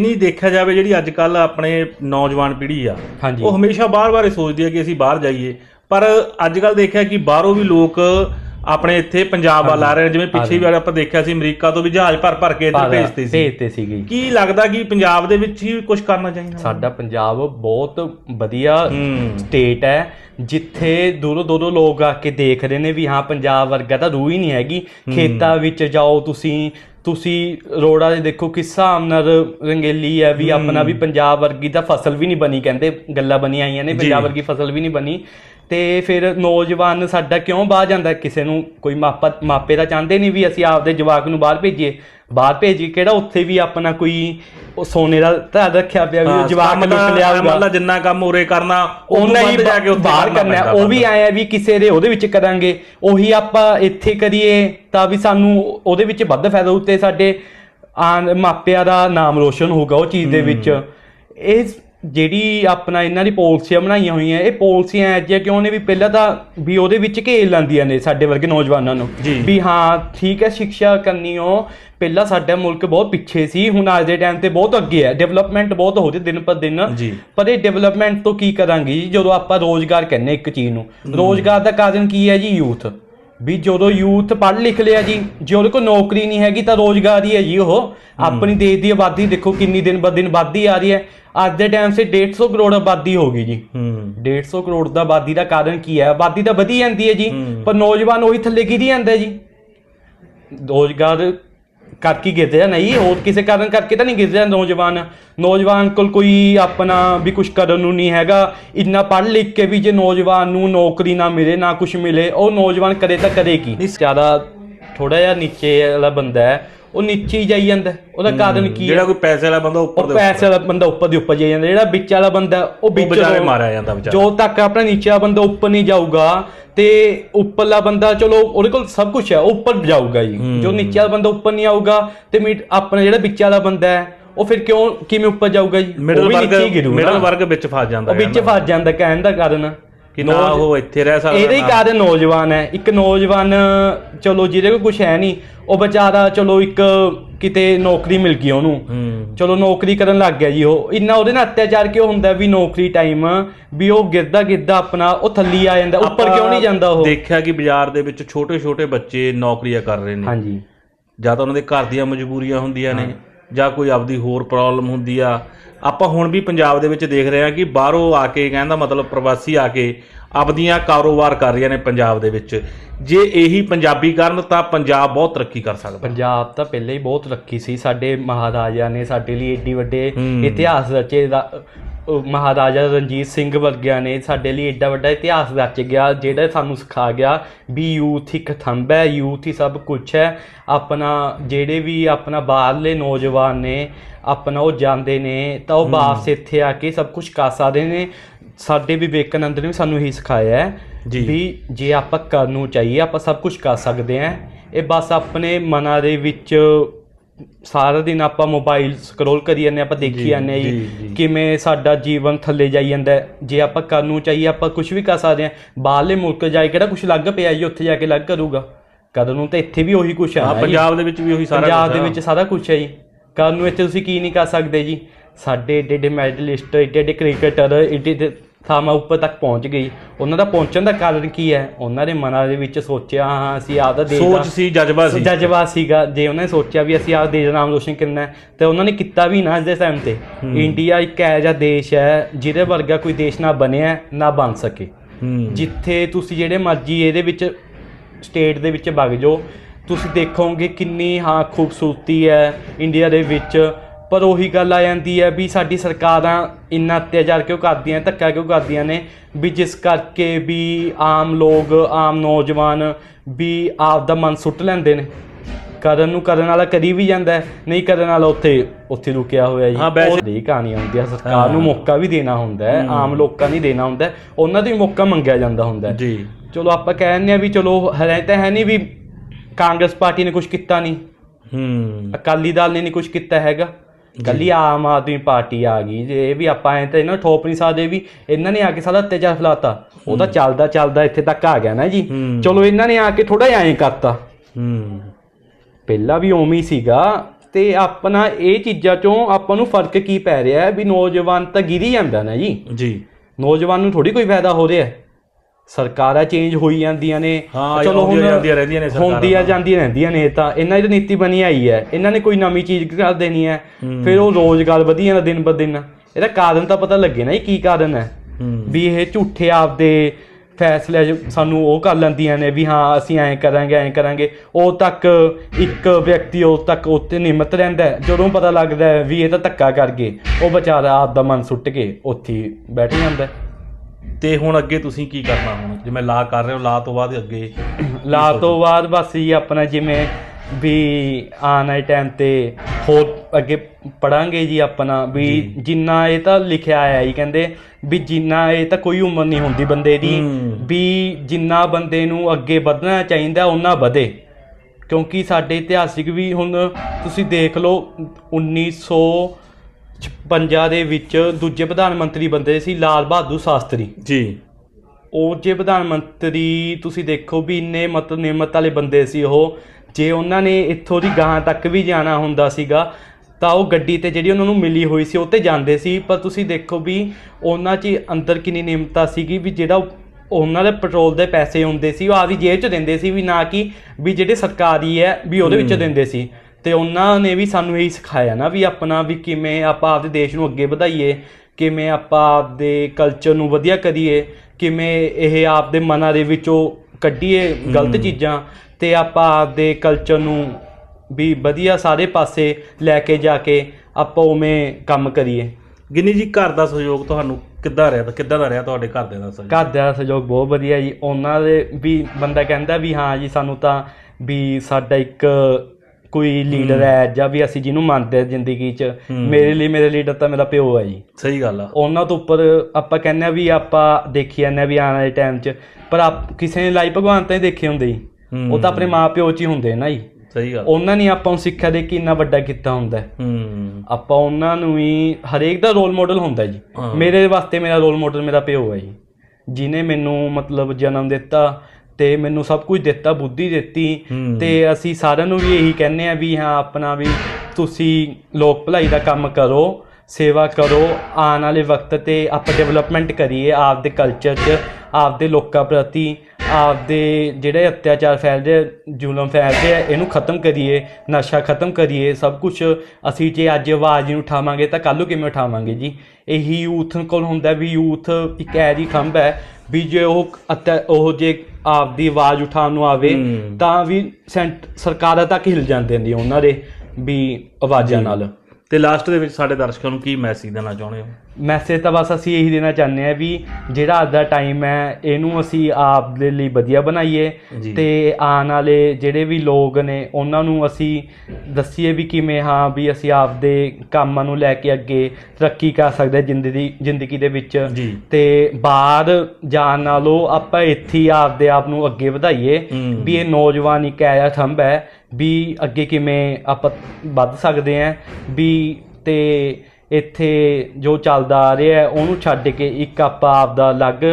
ਨਹੀਂ ਦੇਖਿਆ ਜਾਵੇ ਜਿਹੜੀ ਅੱਜ ਕੱਲ ਆਪਣੇ ਨੌਜਵਾਨ ਪੀੜ੍ਹੀ ਆ ਹਾਂਜੀ। ਉਹ ਹਮੇਸ਼ਾ ਬਾਹਰ-ਬਾਹਰ ਹੀ ਸੋਚਦੀ ਹੈ ਕਿ ਅਸੀਂ ਬਾਹਰ ਜਾਈਏ। ਪਰ ਅੱਜ ਕੱਲ ਦੇਖਿਆ ਕਿ ਬਾਹਰੋਂ ਵੀ ਲੋਕ ਆਪਣੇ ਇੱਥੇ ਪੰਜਾਬ ਵੱਲ ਆ ਰਹੇ ਨੇ ਜਿਵੇਂ ਪਿੱਛੇ ਵੀ ਆਪਾਂ ਦੇਖਿਆ ਸੀ ਅਮਰੀਕਾ ਤੋਂ ਵੀ ਜਹਾਜ਼ ਭਰ ਭਰ ਕੇ ਇੱਧਰ ਭੇਜਦੇ ਸੀ। ਭੇਜਤੇ ਸੀਗੇ। ਕੀ ਲੱਗਦਾ ਕਿ ਪੰਜਾਬ ਦੇ ਵਿੱਚ ਹੀ ਕੁਝ ਕਰਨਾ ਚਾਹੀਦਾ ਸਾਡਾ ਪੰਜਾਬ ਬਹੁਤ ਵਧੀਆ ਹੂੰ। ਸਟੇਟ ਹੈ ਜਿੱਥੇ ਦੂਰੋਂ ਦੂਰੋਂ ਲੋਕ ਆ ਕੇ ਦੇਖ ਰਹੇ ਨੇ ਵੀ ਹਾਂ ਪੰਜਾਬ ਵਰਗਾ ਤਾਂ ਰੂਹ ਹੀ ਨਹੀਂ ਹੈਗੀ। ਖੇਤਾਂ ਵਿੱਚ ਜਾਓ ਤੁਸੀਂ ਤੁਸੀਂ ਰੋਡਾਂ 'ਤੇ ਦੇਖੋ ਕਿਸ ਹਿਸਾਬ ਨਾਲ ਰੰਗੇਲੀ ਹੈ ਵੀ ਆਪਣਾ ਵੀ ਪੰਜਾਬ ਵਰਗੀ ਤਾਂ ਫਸਲ ਵੀ ਨਹੀਂ ਬਣੀ ਕਹਿੰਦੇ ਗੱਲਾਂ ਬਣੀਆਂ ਆਈਆਂ ਨੇ ਪੰਜਾਬ ਵਰਗੀ ਫਸਲ ਵੀ ਨਹੀਂ ਬਣੀ। ਤੇ ਫਿਰ ਨੌਜਵਾਨ ਸਾਡਾ ਕਿਉਂ ਬਾਹਰ ਜਾਂਦਾ? ਕਿਸੇ ਨੂੰ ਕੋਈ ਮਾਪਾ ਮਾਪੇ ਤਾਂ ਚਾਹੁੰਦੇ ਨਹੀਂ ਵੀ ਅਸੀਂ ਆਪਦੇ ਜਵਾਕ ਨੂੰ ਬਾਹਰ ਭੇਜੀਏ। ਬਾਹਰ ਭੇਜੀ ਕਿਹੜਾ ਉੱਥੇ ਵੀ ਆਪਣਾ ਕੋਈ ਉਹ ਸੋਨੇ ਦਾ ਧਾਰ ਰੱਖਿਆ ਪਿਆ ਵੀ ਉਹ ਜਵਾਕ ਲੁੱਟ ਲਿਆਊਗਾ। ਮਤਲਬ ਜਿੰਨਾ ਕੰਮ ਉਰੇ ਕਰਨਾ ਉਹ ਉਹਨਾਂ ਹੀ ਜਾ ਕੇ ਉੱਥੇ ਬਾਹਰ ਕਰਨਾ ਉਹ ਵੀ ਆਇਆ ਵੀ ਕਿਸੇ ਦੇ ਉਹਦੇ ਵਿੱਚ ਕਰਾਂਗੇ। ਉਹੀ ਆਪਾਂ ਇੱਥੇ ਕਰੀਏ ਤਾਂ ਵੀ ਸਾਨੂੰ ਉਹਦੇ ਵਿੱਚ ਵੱਧ ਫਾਇਦਾ ਹੋਊ ਤੇ ਸਾਡੇ ਮਾਪਿਆਂ ਦਾ ਨਾਮ ਰੋਸ਼ਨ ਹੋਊਗਾ ਉਹ ਚੀਜ਼ ਦੇ ਵਿੱਚ। ਇਹ ਜਿਹੜੀ ਆਪਣਾ ਇਹਨਾਂ ਦੀ ਪਾਲਿਸੀਆਂ ਬਣਾਈਆਂ ਹੋਈਆਂ ਇਹ ਪਾਲਿਸੀਆਂ ਐਜੀਆਂ ਕਿਉਂ ਨੇ ਵੀ ਪਹਿਲਾਂ ਤਾਂ ਵੀ ਉਹਦੇ ਵਿੱਚ ਘੇਲ ਲੈਂਦੀਆਂ ਨੇ ਸਾਡੇ ਵਰਗੇ ਨੌਜਵਾਨਾਂ ਨੂੰ। ਵੀ ਹਾਂ ਠੀਕ ਹੈ ਸਿੱਖਿਆ ਕਰਨੀ ਹੋ ਪਹਿਲਾਂ ਸਾਡਾ ਮੁਲਕ ਬਹੁਤ ਪਿੱਛੇ ਸੀ ਹੁਣ ਅੱਜ ਦੇ ਟਾਈਮ ਤੇ ਬਹੁਤ ਅੱਗੇ ਹੈ। ਡਿਵੈਲਪਮੈਂਟ ਬਹੁਤ ਹੋ ਰਹੀ ਦਿਨ ਪਰ ਦਿਨ। ਪਰ ਇਹ ਡਿਵੈਲਪਮੈਂਟ ਤੋਂ ਕੀ ਕਰਾਂਗੇ ਜਦੋਂ ਆਪਾਂ ਰੋਜ਼ਗਾਰ ਕਹਿੰਨੇ ਇੱਕ ਚੀਜ਼ ਨੂੰ। ਰੋਜ਼ਗਾਰ ਦਾ ਕਾਰਨ ਕੀ ਹੈ ਜੀ? ਯੂਥ ਵੀ ਜਦੋਂ ਯੂਥ ਪੜ੍ਹ ਲਿਖ ਲਿਆ ਜੀ ਜੇ ਉਹਦੇ ਕੋਲ ਨੌਕਰੀ ਨਹੀਂ ਹੈਗੀ ਤਾਂ ਰੋਜ਼ਗਾਰ ਹੀ ਹੈ ਜੀ ਉਹ। ਆਪਣੀ ਦੇਸ਼ ਦੀ ਆਬਾਦੀ ਦੇਖੋ ਕਿੰਨੀ ਦਿਨ ਬ ਦਿਨ ਵੱਧਦੀ ਆ ਰਹੀ ਹੈ। ਅੱਜ ਦੇ ਟਾਈਮ 'ਤੇ 150 ਕਰੋੜ ਆਬਾਦੀ ਹੋ ਗਈ ਜੀ। ਹੂੰ। 150 ਕਰੋੜ ਦਾ ਆਬਾਦੀ ਦਾ ਕਾਰਨ ਕੀ ਹੈ? ਆਬਾਦੀ ਤਾਂ ਵਧੀ ਜਾਂਦੀ ਹੈ ਜੀ। ਪਰ ਨੌਜਵਾਨ ਉਹੀ ਥੱਲੇ ਗਿਰੀ ਜਾਂਦਾ ਜੀ। ਰੋਜ਼ਗਾਰ ਕਰਕੇ ਗਿਰ ਰਿਹਾ ਨਹੀਂ ਹੋਰ ਕਿਸੇ ਕਾਰਨ ਕਰਕੇ ਤਾਂ ਨਹੀਂ ਗਿਰ ਰਿਹਾ ਨੌਜਵਾਨ? ਨੌਜਵਾਨ ਕੋਲ ਕੋਈ ਆਪਣਾ ਵੀ ਕੁਝ ਕਰਨ ਨੂੰ ਨਹੀਂ ਹੈਗਾ। ਇੰਨਾ ਪੜ੍ਹ ਲਿਖ ਕੇ ਵੀ ਜੇ ਨੌਜਵਾਨ ਨੂੰ ਨੌਕਰੀ ਨਾ ਮਿਲੇ ਨਾ ਕੁਝ ਮਿਲੇ ਉਹ ਨੌਜਵਾਨ ਕਰੇ ਤਾਂ ਕਰੇ ਕੀ ਜ਼ਿਆਦਾ ਥੋੜਾ ਜਿਹਾ ਨੀਚੇ ਵਾਲਾ ਬੰਦਾ ਹੈ ਉਹ ਨੀਚੇ ਹੀ ਜਾਈ ਜਾਂਦਾ ਉਹਦਾ ਕਾਰਨ ਕੀ ਹੈ? ਜਿਹੜਾ ਕੋਈ ਪੈਸੇ ਵਾਲਾ ਬੰਦਾ ਉੱਪਰ ਉਹ ਦੇ ਪੈਸੇ ਵਾਲਾ ਬੰਦਾ ਉੱਪਰ ਦੀ ਉੱਪਰ ਜਾਈ ਜਾਂਦਾ। ਜਿਹੜਾ ਵਿੱਚ ਵਾਲਾ ਬੰਦਾ ਉਹ ਵਿੱਚ ਵਿਚਾਰੇ ਤੋਂ- ਮਾਰਿਆ ਜਾਂਦਾ ਵਿਚਾਰਾ। ਜੋ ਤੱਕ ਆਪਣਾ ਨੀਚੇ ਵਾਲਾ ਬੰਦਾ ਉੱਪਰ ਨਹੀਂ ਜਾਊਗਾ ਤੇ ਉੱਪਰਲਾ ਬੰਦਾ ਚਲੋ ਉਹਦੇ ਕੋਲ ਸਭ ਕੁਝ ਹੈ ਉਹ ਉੱਪਰ ਜਾਊਗਾ ਜੀ। ਜੋ ਨੀਚੇ ਵਾਲਾ ਬੰਦਾ ਉੱਪਰ ਨਹੀਂ ਆਊਗਾ ਤੇ ਮੀਟ ਆਪਣਾ ਜਿਹੜਾ ਵਿੱਚ ਵਾਲਾ ਬੰਦਾ ਹੈ ਉਹ ਫਿਰ ਕਿਉਂ ਕਿਵੇਂ ਉੱਪਰ ਜਾਊਗਾ ਜੀ? ਉਹ ਮਿਡਲ ਵੀ ਵਰਗ ਨੀਚੇ ਹੀ ਗਿਰੂ ਮਿਡਲ ਵਰਗ ਵਿੱਚ ਫਸ ਜਾਂਦਾ ਉਹ ਵਿੱਚ ਫਸ ਜਾਂਦਾ ਕਹਿਣ ਦਾ ਕਾਰਨ। ਕਿ ਨਾ ਉਹ ਇੱਥੇ ਰਹਿ ਸਕਦਾ ਇਹਦੇ ਹੀ ਨਾ- ਕਾਰਨ ਨੌਜਵਾਨ ਹੈ। ਇੱਕ ਨੌਜਵਾਨ ਚਲੋ ਜਿਹਦੇ ਕੋਲ ਕੁਝ ਹੈ ਨਹੀਂ ਉਹ ਵਿਚਾਰਾ ਚਲੋ ਇੱਕ ਕਿਤੇ ਨੌਕਰੀ ਮਿਲ ਗਈ ਉਹਨੂੰ। ਹੂੰ। ਚਲੋ ਨੌਕਰੀ ਕਰਨ ਲੱਗ ਗਿਆ ਜੀ ਉਹ। ਇੰਨਾ ਉਹਦੇ ਨਾਲ ਅਤਿਆਚਾਰ ਕਿਉਂ ਹੁੰਦਾ ਵੀ ਨੌਕਰੀ ਟਾਈਮ ਵੀ ਉਹ ਗਿਰਦਾ ਗਿਰਦਾ ਆਪਣਾ ਉਹ ਥੱਲੀ ਆ ਜਾਂਦਾ ਉੱਪਰ ਆਪਾਂ ਕਿਉਂ ਨਹੀਂ ਜਾਂਦਾ ਉਹ? ਦੇਖਿਆ ਕਿ ਬਾਜ਼ਾਰ ਦੇ ਵਿੱਚ ਛੋਟੇ ਛੋਟੇ ਬੱਚੇ ਨੌਕਰੀਆਂ ਕਰ ਰਹੇ ਨੇ। ਹਾਂਜੀ। ਜਾਂ ਤਾਂ ਉਹਨਾਂ ਦੇ ਘਰ ਦੀਆਂ ਮਜਬੂਰੀਆਂ ਹੁੰਦੀਆਂ ਨੇ ਜਾਂ ਕੋਈ ਆਪਦੀ ਹੋਰ ਪ੍ਰੋਬਲਮ ਹੁੰਦੀ ਆ। ਆਪਾਂ ਹੁਣ ਵੀ ਪੰਜਾਬ ਦੇ ਵਿੱਚ ਦੇਖ ਰਹੇ ਹਾਂ ਕਿ ਬਾਹਰੋਂ ਆ ਕੇ ਕਹਿੰਦਾ ਮਤਲਬ ਪ੍ਰਵਾਸੀ ਆ ਕੇ ਆਪਦੀਆਂ ਕਾਰੋਬਾਰ ਕਰ ਰਹੀਆਂ ਨੇ ਪੰਜਾਬ ਦੇ ਵਿੱਚ। ਜੇ ਇਹੀ ਪੰਜਾਬੀ ਕਰਨ ਤਾਂ ਪੰਜਾਬ ਬਹੁਤ ਤਰੱਕੀ ਕਰ ਸਕਦਾ। ਪੰਜਾਬ ਤਾਂ ਪਹਿਲੇ ਹੀ ਬਹੁਤ ਰੱਖੀ ਸੀ। ਸਾਡੇ ਮਹਾਰਾਜਾ ਨੇ ਸਾਡੇ ਲਈ ਏਡੀ ਵੱਡੇ। ਇਤਿਹਾਸ ਰਚੇ ਦਾ ਮਹਾਰਾਜਾ ਰਣਜੀਤ ਸਿੰਘ ਵਰਗਿਆਂ ਨੇ ਸਾਡੇ ਲਈ ਏਡਾ ਵੱਡਾ ਇਤਿਹਾਸ ਰਚ ਗਿਆ ਜਿਹੜਾ ਸਾਨੂੰ ਸਿਖਾ ਗਿਆ ਵੀ ਯੂਥ ਇੱਕ ਥੰਬ ਹੈ ਯੂਥ ਹੀ ਸਭ ਕੁਝ ਹੈ। ਆਪਣਾ ਜਿਹੜੇ ਵੀ ਆਪਣਾ ਬਾਹਰਲੇ ਨੌਜਵਾਨ ਨੇ ਆਪਣਾ ਉਹ ਜਾਂਦੇ ਨੇ ਤਾਂ ਉਹ ਵਾਪਸ ਇੱਥੇ ਆ ਕੇ ਸਭ ਕੁਝ ਕਰ ਸਕਦੇ ਨੇ। ਸਾਡੇ ਵਿਵੇਕਾਨੰਦ ਨੇ ਵੀ ਸਾਨੂੰ ਇਹੀ ਸਿਖਾਇਆ ਹੈ ਜੀ। ਵੀ ਜੇ ਆਪਾਂ ਕਰਨ ਨੂੰ ਚਾਹੀਏ ਆਪਾਂ ਸਭ ਕੁਝ ਕਰ ਸਕਦੇ ਹਾਂ। ਇਹ ਬਸ ਆਪਣੇ ਮਨਾਂ ਦੇ ਵਿੱਚ ਸਾਰਾ ਦਿਨ ਆਪਾਂ ਮੋਬਾਈਲ ਸਕਰੋਲ ਕਰੀ ਜਾਂਦੇ ਆਪਾਂ ਦੇਖੀ ਜਾਂਦੇ ਜੀ, ਜੀ ਜੀ। ਕਿਵੇਂ ਸਾਡਾ ਜੀਵਨ ਥੱਲੇ ਜਾਈ ਜਾਂਦਾ। ਜੇ ਆਪਾਂ ਕਰਨ ਨੂੰ ਚਾਹੀਏ ਆਪਾਂ ਕੁਝ ਵੀ ਕਰ ਸਕਦੇ ਹਾਂ ਬਾਹਰਲੇ ਮੁਲਕ ਜਾਏ ਕਿਹੜਾ ਕੁਝ ਲੱਗ ਪਿਆ ਜੀ ਉੱਥੇ ਜਾ ਕੇ ਲੱਗ ਕਰੂਗਾ ਕਰਨ ਨੂੰ ਤਾਂ ਇੱਥੇ ਵੀ ਉਹੀ ਕੁਝ ਜੀ। ਪੰਜਾਬ ਦੇ ਵਿੱਚ ਵੀ ਉਹੀ ਸਾਰਾ ਪੰਜਾਬ ਦੇ ਆ। ਵਿੱਚ ਸਾਰਾ ਕੁਝ ਹੈ ਜੀ ਕਰਨ ਨੂੰ ਇੱਥੇ ਤੁਸੀਂ ਕੀ ਨਹੀਂ ਕਰ ਸਕਦੇ ਜੀ ਸਾਡੇ ਏਡੇ ਏਡੇ ਮੈਡਲਿਸਟ ਏਡੇ ਏਡੇ ਕ੍ਰਿਕਟਰ ਏਡੇ ਥਾਵਾਂ ਉੱਪਰ ਤੱਕ ਪਹੁੰਚ ਗਈ। ਉਹਨਾਂ ਦਾ ਪਹੁੰਚਣ ਦਾ ਕਾਰਨ ਕੀ ਹੈ? ਉਹਨਾਂ ਦੇ ਮਨਾਂ ਦੇ ਵਿੱਚ ਸੋਚਿਆ ਹਾਂ ਅਸੀਂ ਆਪਦਾ ਦੇਸ਼ ਦਾ ਸੋਚ ਸੀ ਜਜ਼ਬਾ ਸੀ। ਜਜ਼ਬਾ ਸੀਗਾ। ਜੇ ਉਹਨਾਂ ਨੇ ਸੋਚਿਆ ਵੀ ਅਸੀਂ ਆਪਦਾ ਦੇਸ਼ ਦਾ ਨਾਮ ਰੋਸ਼ਨ ਕਰਨਾ ਹੈ ਤੇ ਉਹਨਾਂ ਨੇ ਕੀਤਾ ਵੀ ਨਾ ਅੱਜ ਦੇ ਟਾਈਮ ਤੇ। ਇੰਡੀਆ ਇੱਕ ਇਹੋ ਜਿਹਾ ਦੇਸ਼ ਹੈ ਜਿਹਦੇ ਵਰਗਾ ਕੋਈ ਦੇਸ਼ ਨਾ ਬਣਿਆ ਨਾ ਬਣ ਸਕੇ। ਜਿੱਥੇ ਤੁਸੀਂ ਜਿਹੜੇ ਮਰਜ਼ੀ ਇਹਦੇ ਵਿੱਚ ਸਟੇਟ ਦੇ ਵਿੱਚ ਵਗ ਜਾਓ ਤੁਸੀਂ ਦੇਖੋਗੇ ਕਿੰਨੀ ਹਾਂ ਖੂਬਸੂਰਤੀ ਹੈ ਇੰਡੀਆ ਦੇ ਵਿੱਚ। ਪਰ ਉਹੀ ਗੱਲ ਆ ਜਾਂਦੀ ਹੈ ਵੀ ਸਾਡੀ ਸਰਕਾਰਾਂ ਇੰਨਾ ਅਤਿਆਚਾਰ ਕਿਉਂ ਕਰਦੀਆਂ ਧੱਕਾ ਕਿਉਂ ਕਰਦੀਆਂ ਨੇ ਵੀ ਜਿਸ ਕਰਕੇ ਵੀ ਆਮ ਲੋਕ ਆਮ ਨੌਜਵਾਨ ਵੀ ਆਪ ਦਾ ਮਨ ਸੁੱਟ ਲੈਂਦੇ ਨੇ। ਕਰਨ ਨੂੰ ਕਰਨ ਵਾਲਾ ਕਰੀ ਵੀ ਜਾਂਦਾ ਹੈ, ਨਹੀਂ ਕਰਨ ਵਾਲਾ ਉੱਥੇ ਉੱਥੇ ਰੁਕਿਆ ਹੋਇਆ ਜੀ। ਹਾਂ, ਵੈਸੇ- ਦੀ ਕਹਾਣੀ ਹੁੰਦੀ ਹੈ ਸਰਕਾਰ ਨੂੰ ਮੌਕਾ ਵੀ ਦੇਣਾ ਹੁੰਦਾ ਹੈ ਆਮ ਲੋਕਾਂ ਨੂੰ ਦੇਣਾ ਹੁੰਦਾ ਹੈ ਉਹਨਾਂ ਤੋਂ ਹੀ ਮੌਕਾ ਮੰਗਿਆ ਜਾਂਦਾ ਹੁੰਦਾ ਹੈ। ਜੀ। ਚਲੋ ਆਪਾਂ ਕਹਿੰਦੇ ਆ ਵੀ ਚਲੋ ਹਲੇ ਤਾਂ ਹੈ ਨਹੀਂ ਵੀ ਕਾਂਗਰਸ ਪਾਰਟੀ ਨੇ ਕੁਝ ਕੀਤਾ ਨਹੀਂ। ਹੂੰ। ਅਕਾਲੀ ਦਲ ਨੇ ਨਹੀਂ ਕੁਝ ਕੀਤਾ ਹੈਗਾ। ਕੱਲੀ ਆਮ ਆਦਮੀ ਪਾਰਟੀ ਆ ਗਈ। ਜੇ ਇਹ ਵੀ ਆਪਾਂ ਐ ਤਾਂ ਇਹਨਾਂ ਨੂੰ ਠੋਪ ਨਹੀਂ ਸਕਦੇ ਵੀ ਇਹਨਾਂ ਨੇ ਆ ਕੇ ਸਾਰਾ ਅਤਿਆਚਾਰ ਫੈਲਾਤਾ। ਉਹ ਤਾਂ ਚੱਲਦਾ ਚੱਲਦਾ ਇੱਥੇ ਤੱਕ ਆ ਗਿਆ ਨਾ ਜੀ। ਚਲੋ ਇਹਨਾਂ ਨੇ ਆ ਕੇ ਥੋੜਾ ਐਂ ਕਰਤਾ। ਹੂੰ। ਪਹਿਲਾਂ ਵੀ ਉਵੇਂ ਹੀ ਸੀਗਾ ਤੇ ਆਪਣਾ ਇਹ ਚੀਜ਼ਾਂ ਚੋਂ ਆਪਾਂ ਨੂੰ ਫ਼ਰਕ ਕੀ ਪੈ ਰਿਹਾ ਹੈ ਵੀ ਨੌਜਵਾਨ ਤਾਂ ਗਿਰੀ ਜਾਂਦਾ ਨਾ ਜੀ। ਜੀ। ਨੌਜਵਾਨ ਨੂੰ ਥੋੜੀ ਕੋਈ ਫਾਇਦਾ ਹੋ ਰਿਹਾ। ਹੈ ਸਰਕਾਰਾਂ ਚੇਂਜ ਹੋਈ ਜਾਂਦੀਆਂ ਨੇ। ਹਾਂ, ਇਹ ਆਉਂਦੀਆਂ ਜਾਂਦੀਆਂ ਰਹਿੰਦੀਆਂ ਨੇ ਸਰਕਾਰਾਂ ਹੁੰਦੀਆਂ ਜਾਂਦੀਆਂ ਰਹਿੰਦੀਆਂ ਨੇ ਇਹ ਤਾਂ। ਇਹਨਾਂ ਦੀ ਨੀਤੀ ਬਣੀ ਆਈ ਹੈ। ਇਹਨਾਂ ਨੇ ਕੋਈ ਨਵੀਂ ਚੀਜ਼ ਕਰ ਦੇਣੀ ਹੈ। ਫਿਰ ਉਹ ਰੋਜ਼ਗਾਰ ਵਧੀ ਜਾਂਦਾ ਦਿਨ ਬ ਦਿਨ। ਇਹਦਾ ਕਾਰਨ ਤਾਂ ਪਤਾ ਲੱਗੇ ਨਾ ਜੀ ਕੀ ਕਾਰਨ ਹੈ। ਵੀ ਇਹ ਝੂਠੇ ਆਪਦੇ ਫੈਸਲੇ ਸਾਨੂੰ ਉਹ ਕਰ ਲੈਂਦੀਆਂ ਨੇ ਵੀ ਹਾਂ ਅਸੀਂ ਐਂ ਕਰਾਂਗੇ ਐਂ ਕਰਾਂਗੇ। ਉਹ ਤੱਕ ਇੱਕ ਵਿਅਕਤੀ ਉਹ ਤੱਕ ਉੱਤੇ ਨਿਮਤ ਰਹਿੰਦਾ। ਜਦੋਂ ਪਤਾ ਲੱਗਦਾ ਵੀ ਇਹ ਤਾਂ ਧੱਕਾ ਕਰ ਗਏ ਉਹ ਵਿਚਾਰਾ ਆਪਦਾ ਮਨ ਸੁੱਟ ਕੇ ਉੱਥੇ ਬੈਠ ਜਾਂਦਾ। ਤੇ ਹੁਣ ਅੱਗੇ ਤੁਸੀਂ ਕੀ ਕਰਨਾ ਹੁਣ? ਜਿਵੇਂ ਲਾ ਕਰ ਰਹੇ ਹੋ ਲਾ ਤੋਂ ਬਾਅਦ ਅੱਗੇ ਲਾ ਤੋਂ ਬਾਅਦ ਬਸ ਇਹ ਆਪਣਾ ਜਿਵੇਂ ਵੀ ਆਉਣ ਵਾਲੇ ਟਾਈਮ ਤੇ ਹੋਰ ਅੱਗੇ ਪੜਾਂਗੇ ਜੀ ਆਪਣਾ ਵੀ ਜਿੰਨਾ ਇਹ ਤਾਂ ਲਿਖਿਆ ਆਇਆ ਜੀ ਕਹਿੰਦੇ ਵੀ ਜਿੰਨਾ ਇਹ ਤਾਂ ਕੋਈ ਉਮਰ ਨਹੀਂ ਹੁੰਦੀ ਬੰਦੇ ਦੀ। ਵੀ ਜਿੰਨਾ ਬੰਦੇ ਨੂੰ ਅੱਗੇ ਵਧਣਾ ਚਾਹੀਦਾ ਉਹਨਾਂ ਵਧੇ। ਕਿਉਂਕਿ ਸਾਡੇ ਇਤਿਹਾਸਿਕ ਵੀ ਹੁਣ ਤੁਸੀਂ ਦੇਖ ਲਓ 1956 ਦੇ ਵਿੱਚ ਦੂਜੇ ਪ੍ਰਧਾਨ ਮੰਤਰੀ ਬੰਦੇ ਸੀ ਲਾਲ ਬਹਾਦੁਰ ਸ਼ਾਸਤਰੀ। ਜੀ। ਉਹ ਜੇ ਪ੍ਰਧਾਨ ਮੰਤਰੀ ਤੁਸੀਂ ਦੇਖੋ ਵੀ ਇੰਨੇ ਮਤ ਨਿਮਤ ਵਾਲੇ ਬੰਦੇ ਸੀ ਉਹ ਜੇ ਉਹਨਾਂ ਨੇ ਇੱਥੋਂ ਦੀ ਗਾਂ ਤੱਕ ਵੀ ਜਾਣਾ ਹੁੰਦਾ ਸੀਗਾ ਤਾਂ ਉਹ ਗੱਡੀ ਤੇ ਜਿਹੜੀ ਉਹਨਾਂ ਨੂੰ ਮਿਲੀ ਹੋਈ ਸੀ ਉਹ ਤੇ ਜਾਂਦੇ ਸੀ। ਪਰ ਤੁਸੀਂ ਦੇਖੋ ਵੀ ਉਹਨਾਂ 'ਚ ਅੰਦਰ ਕਿੰਨੀ ਨਿਮਰਤਾ ਸੀਗੀ ਵੀ ਜਿਹੜਾ ਉਹਨਾਂ ਦੇ ਪੈਟਰੋਲ ਦੇ ਪੈਸੇ ਹੁੰਦੇ ਸੀ ਉਹ ਆਪਦੀ ਜੇਬ 'ਚ ਦਿੰਦੇ ਸੀ ਵੀ ਨਾ ਕਿ ਵੀ ਜਿਹੜੇ ਸਰਕਾਰੀ ਹੈ ਵੀ ਉਹਦੇ ਵਿੱਚ ਦਿੰਦੇ ਸੀ। ਤੇ ਉਹਨਾਂ ਨੇ ਵੀ ਸਾਨੂੰ ਇਹੀ ਸਿਖਾਇਆ ਨਾ ਵੀ ਆਪਣਾ ਵੀ ਕਿਵੇਂ ਆਪਾਂ ਆਪਦੇ ਦੇਸ਼ ਨੂੰ ਅੱਗੇ ਵਧਾਈਏ ਕਿਵੇਂ ਆਪਾਂ ਆਪਦੇ ਕਲਚਰ ਨੂੰ ਵਧੀਆ ਕਰੀਏ ਕਿਵੇਂ ਇਹ ਆਪਦੇ ਮਨਾਂ ਦੇ ਵਿੱਚੋਂ ਕੱਢੀਏ ਗਲਤ ਚੀਜ਼ਾਂ ਤੇ ਆਪਾਂ ਆਪਦੇ ਕਲਚਰ ਨੂੰ ਵੀ ਵਧੀਆ ਸਾਰੇ ਪਾਸੇ ਲੈ ਕੇ ਜਾ ਕੇ ਆਪਾਂ ਉਵੇਂ ਕੰਮ ਕਰੀਏ। ਗਿੰਨੀ ਜੀ ਘਰ ਦਾ ਸਹਿਯੋਗ ਤੁਹਾਨੂੰ ਕਿੱਦਾਂ ਰਿਹਾ? ਕਿੱਦਾਂ ਦਾ ਰਿਹਾ ਤੁਹਾਡੇ ਘਰ ਦੇ ਦਾ ਸਹਿਯੋਗ? ਘਰ ਦਾ ਸਹਿਯੋਗ ਬਹੁਤ ਵਧੀਆ ਜੀ। ਉਹਨਾਂ ਦੇ ਵੀ ਬੰਦਾ ਕਹਿੰਦਾ ਵੀ ਹਾਂ ਜੀ ਸਾਨੂੰ ਤਾਂ ਵੀ ਸਾਡਾ ਇੱਕ ਕੋਈ ਲੀਡਰ ਹੈ ਜਾਂ ਵੀ ਅਸੀਂ ਜਿਹਨੂੰ ਮੰਨਦੇ ਹਾਂ ਜ਼ਿੰਦਗੀ 'ਚ ਮੇਰੇ ਲਈ ਮੇਰੇ ਲੀਡਰ ਤਾਂ ਮੇਰਾ ਪਿਓ ਹੈ ਜੀ। ਸਹੀ ਗੱਲ ਆ। ਉਹਨਾਂ ਤੋਂ ਉੱਪਰ ਆਪਾਂ ਕਹਿੰਦੇ ਆ ਵੀ ਆਪਾਂ ਦੇਖੀ ਜਾਂਦੇ ਆ ਵੀ ਆਉਣ ਵਾਲੇ ਟਾਈਮ 'ਚ ਪਰ ਆਪ ਕਿਸੇ ਨੇ ਲਾਈ ਭਗਵਾਨ ਤਾਂ ਨਹੀਂ ਦੇਖੇ ਹੁੰਦੇ ਜੀ। ਹੂੰ। ਉਹ ਤਾਂ ਆਪਣੇ ਮਾਪਿਓ 'ਚ ਹੀ ਹੁੰਦੇ ਨਾ ਜੀ। ਸਹੀ ਗੱਲ ਉਹਨਾਂ ਨੇ ਆਪਾਂ ਨੂੰ ਸਿੱਖਿਆ ਦੇ ਕਿ ਇੰਨਾ ਵੱਡਾ ਕੀਤਾ ਹੁੰਦਾ। ਹੈ। ਹੂੰ ਆਪਾਂ ਉਹਨਾਂ ਨੂੰ ਹੀ ਹਰੇਕ ਦਾ ਰੋਲ ਮਾਡਲ ਹੁੰਦਾ ਜੀ। ਹਾਂ। ਮੇਰੇ ਵਾਸਤੇ ਮੇਰਾ ਰੋਲ ਮਾਡਲ ਮੇਰਾ ਪਿਓ ਹੈ ਜੀ। ਜਿਨੇ ਮੈਨੂੰ ਮਤਲਬ ਜਨਮ ਦਿੱਤਾ ਤੇ ਮੈਨੂੰ ਸਭ ਕੁਝ ਦਿੱਤਾ ਬੁੱਧੀ ਦਿੱਤੀ। ਤੇ ਅਸੀਂ ਸਾਰਿਆਂ ਨੂੰ ਵੀ ਇਹੀ ਕਹਿੰਦੇ ਆ ਵੀ ਹਾਂ ਆਪਣਾ ਵੀ ਤੁਸੀਂ ਲੋਕ ਭਲਾਈ ਦਾ ਕੰਮ ਕਰੋ ਸੇਵਾ ਕਰੋ ਆਉਣ ਵਾਲੇ ਵਕਤ ਤੇ ਆਪਾਂ ਡਿਵੈਲਪਮੈਂਟ ਕਰੀਏ ਆਪਦੇ ਕਲਚਰ 'ਚ ਆਪਦੇ ਲੋਕਾਂ ਪ੍ਰਤੀ ਆਪਦੇ ਜਿਹੜੇ ਅਤਿਆਚਾਰ ਫੈਲਦੇ ਜ਼ੁਲਮ ਫੈਲਦੇ ਆ ਇਹਨੂੰ ਖਤਮ ਕਰੀਏ ਨਸ਼ਾ ਖਤਮ ਕਰੀਏ ਸਭ ਕੁਝ ਅਸੀਂ ਜੇ ਅੱਜ ਆਵਾਜ਼ ਨੂੰ ਉਠਾਵਾਂਗੇ ਤਾਂ ਕੱਲ੍ਹ ਨੂੰ ਕਿਵੇਂ ਉਠਾਵਾਂਗੇ ਜੀ ਇਹੀ ਯੂਥ ਕੋਲ ਹੁੰਦਾ ਵੀ ਯੂਥ ਇੱਕ ਐਰੀ ਖੰਭ ਹੈ ਵੀ ਜੇ ਉਹ ਅਤਿਆ- ਉਹ ਜੇ ਆਪਦੀ ਆਵਾਜ਼ ਉਠਾਉਣ ਨੂੰ ਆਵੇ। ਤਾਂ ਵੀ ਸੈਂਟ ਸਰਕਾਰਾਂ ਤੱਕ ਹਿਲ ਜਾਂਦੇ ਨੇ ਉਹਨਾਂ ਦੇ ਵੀ ਆਵਾਜ਼ਾਂ ਨਾਲ ਤੇ ਲਾਸਟ ਦੇ ਵਿੱਚ ਸਾਡੇ ਦਰਸ਼ਕਾਂ ਨੂੰ ਕੀ ਮੈਸੇਜ ਦੇਣਾ ਚਾਹੁੰਦੇ ਹੋ ਮੈਸੇਜ ਤਾਂ ਬਸ ਅਸੀਂ ਇਹੀ ਦੇਣਾ ਚਾਹੁੰਦੇ ਆ ਵੀ ਜਿਹੜਾ ਅੱਜ ਦਾ ਟਾਈਮ ਹੈ ਇਹਨੂੰ ਅਸੀਂ ਆਪ ਦੇ ਲਈ ਵਧੀਆ ਬਣਾਈਏ। ਤੇ ਆਉਣ ਵਾਲੇ ਜਿਹੜੇ ਵੀ ਲੋਕ ਨੇ ਉਹਨਾਂ ਨੂੰ ਅਸੀਂ ਦੱਸੀਏ ਵੀ ਕਿਵੇਂ ਹਾਂ ਵੀ ਅਸੀਂ ਆਪਦੇ ਕੰਮਾਂ ਨੂੰ ਲੈ ਕੇ ਅੱਗੇ ਤਰੱਕੀ ਕਰ ਸਕਦੇ ਜ਼ਿੰਦਗੀ ਜ਼ਿੰਦਗੀ ਦੇ ਵਿੱਚ ਤੇ ਬਾਹਰ ਜਾਣ ਨਾਲੋਂ ਆਪਾਂ ਇੱਥੇ ਹੀ ਆਪਦੇ ਆਪ ਨੂੰ ਅੱਗੇ ਵਧਾਈਏ। ਵੀ ਇਹ ਨੌਜਵਾਨ ਇੱਕ ਐਸਾ ਥੰਬ ਹੈ ਵੀ ਅੱਗੇ ਕਿਵੇਂ ਆਪਾਂ ਵੱਧ ਸਕਦੇ ਹਾਂ, ਵੀ ਅਤੇ ਇੱਥੇ ਜੋ ਚੱਲਦਾ ਆ ਰਿਹਾ ਉਹਨੂੰ ਛੱਡ ਕੇ ਇੱਕ ਆਪਾਂ ਆਪਦਾ ਅਲੱਗ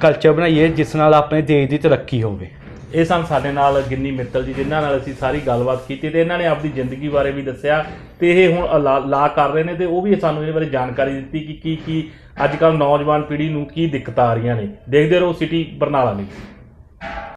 ਕਲਚਰ ਬਣਾਈਏ, ਜਿਸ ਨਾਲ ਆਪਣੇ ਦੇਸ਼ ਦੀ ਤਰੱਕੀ ਹੋਵੇ। ਇਹ ਸਨ ਸਾਡੇ ਨਾਲ ਗਿੰਨੀ ਮਿੱਤਲ ਜੀ, ਜਿਨ੍ਹਾਂ ਨਾਲ ਅਸੀਂ ਸਾਰੀ ਗੱਲਬਾਤ ਕੀਤੀ ਤੇ ਇਹਨਾਂ ਨੇ ਆਪਣੀ ਜ਼ਿੰਦਗੀ ਬਾਰੇ ਵੀ ਦੱਸਿਆ ਤੇ ਇਹ ਹੁਣ ਲਾ ਲਾ ਕਰ ਰਹੇ ਨੇ ਤੇ ਉਹ ਵੀ ਸਾਨੂੰ ਇਹਦੇ ਬਾਰੇ ਜਾਣਕਾਰੀ ਦਿੱਤੀ ਕਿ ਕੀ ਕੀ ਅੱਜ ਕੱਲ ਨੌਜਵਾਨ ਪੀੜ੍ਹੀ ਨੂੰ ਕੀ ਦਿੱਕਤਾਂ ਆ ਰਹੀਆਂ ਨੇ। ਦੇਖਦੇ ਰਹੋ ਸਿਟੀ ਬਰਨਾਲਾ ਲਈ